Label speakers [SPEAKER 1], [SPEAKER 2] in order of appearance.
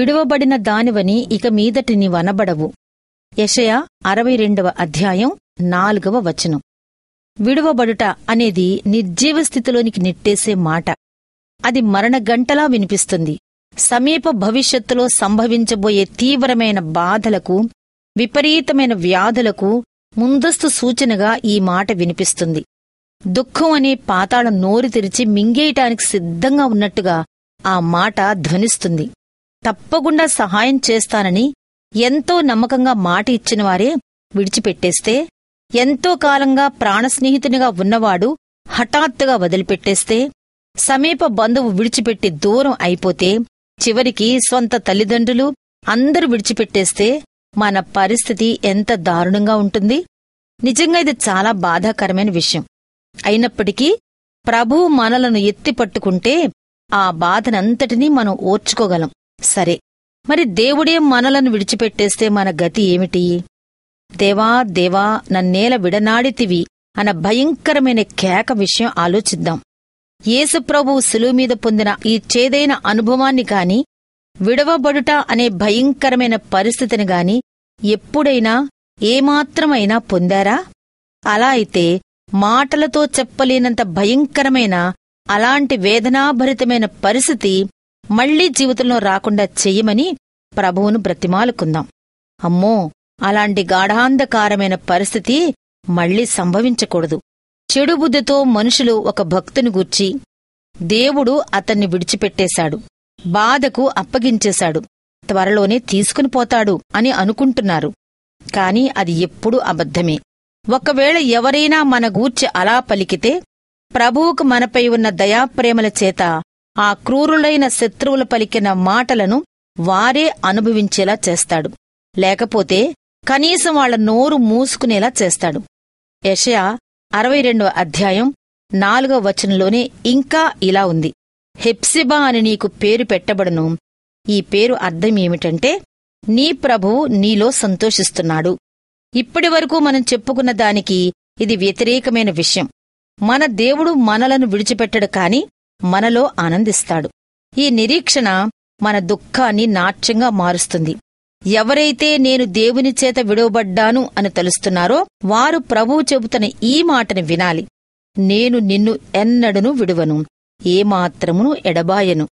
[SPEAKER 1] విడువబడిన దానివని ఇక మీదటి నీవనబడవు యషయా అరవై రెండవ అధ్యాయం నాలుగవ వచనం. విడువబడుట అనేది నిర్జీవ స్థితిలోనికి నెట్టేసే మాట. అది మరణ గంటలా వినిపిస్తుంది. సమీప భవిష్యత్తులో సంభవించబోయే తీవ్రమైన బాధలకు విపరీతమైన వ్యాధులకు ముందస్తు సూచనగా ఈ మాట వినిపిస్తుంది. దుఃఖం అనే పాతాళ నోరు తెరిచి మింగేయటానికి సిద్ధంగా ఉన్నట్టుగా ఆ మాట ధ్వనిస్తుంది. తప్పకుండా సహాయం చేస్తానని ఎంతో నమ్మకంగా మాట ఇచ్చిన వారే విడిచిపెట్టేస్తే ఎంతో కాలంగా ప్రాణస్నేహితునిగా ఉన్నవాడు హఠాత్తుగా వదిలిపెట్టేస్తే సమీప బంధువు విడిచిపెట్టి దూరం అయిపోతే చివరికి స్వంత తల్లిదండ్రులు అందరూ విడిచిపెట్టేస్తే మన పరిస్థితి ఎంత దారుణంగా ఉంటుంది. నిజంగా ఇది చాలా బాధాకరమైన విషయం. అయినప్పటికీ ప్రభు మనలను ఎత్తి పట్టుకుంటే ఆ బాధనంతటినీ మనం ఓర్చుకోగలం. సరే మరి దేవుడే మనలను విడిచిపెట్టేస్తే మన గతి ఏమిటి? దేవా దేవా నన్నేల విడనాడితివి అన్న భయంకరమైన కేక విషయం ఆలోచిద్దాం. యేసుప్రభువు సులువు మీద పొందిన ఈ చేదైన అనుభవాన్ని కాని విడవబడుట అనే భయంకరమైన పరిస్థితిని గాని ఎప్పుడైనా ఏమాత్రమైనా పొందారా? అలా అయితే మాటలతో చెప్పలేనంత భయంకరమైన అలాంటి వేదనాభరితమైన పరిస్థితి మళ్ళీ జీవితంలో రాకుండా చెయ్యమని ప్రభువును బ్రతిమాలుకుందాం. అమ్మో అలాంటి గాఢాంధకారమైన పరిస్థితి మళ్ళీ సంభవించకూడదు. చెడు బుద్ధితో మనుషులు ఒక భక్తుని గూర్చి దేవుడు అతన్ని విడిచిపెట్టేశాడు. బాధకు అప్పగించేశాడు. త్వరలోనే తీసుకుని పోతాడు అని అనుకుంటున్నారు. కాని అది ఎప్పుడూ అబద్ధమే. ఒకవేళ ఎవరైనా మన గూర్చి అలా పలికితే ప్రభువుకు మనపై ఉన్న దయాప్రేమల చేత ఆ క్రూరులైన శత్రువులు పలికిన మాటలను వారే అనుభవించేలా చేస్తాడు. లేకపోతే కనీసం వాళ్ళ నోరు మూసుకునేలా చేస్తాడు. యషయా అరవై రెండవ అధ్యాయం నాలుగవ వచనంలోనే ఇంకా ఇలా ఉంది. హెప్సిబా అని నీకు పేరు పెట్టబడును. ఈ పేరు అర్థం ఏమిటంటే నీ ప్రభువు నీలో సంతోషిస్తున్నాడు. ఇప్పటివరకు మనం చెప్పుకున్న దానికి ఇది వ్యతిరేకమైన విషయం. మన దేవుడు మనలను విడిచిపెట్టడు కాని మనలో ఆనందిస్తాడు. ఈ నిరీక్షణ మన దుఃఖాన్ని నాట్యంగా మారుస్తుంది. ఎవరైతే నేను దేవుని చేత విడవబడ్డాను అని తలుస్తున్నారో వారు ప్రభువు చెబుతున్న ఈ మాటని వినాలి. నేను నిన్ను ఎన్నడను విడువను. ఏమాత్రమును ఎడబాయను.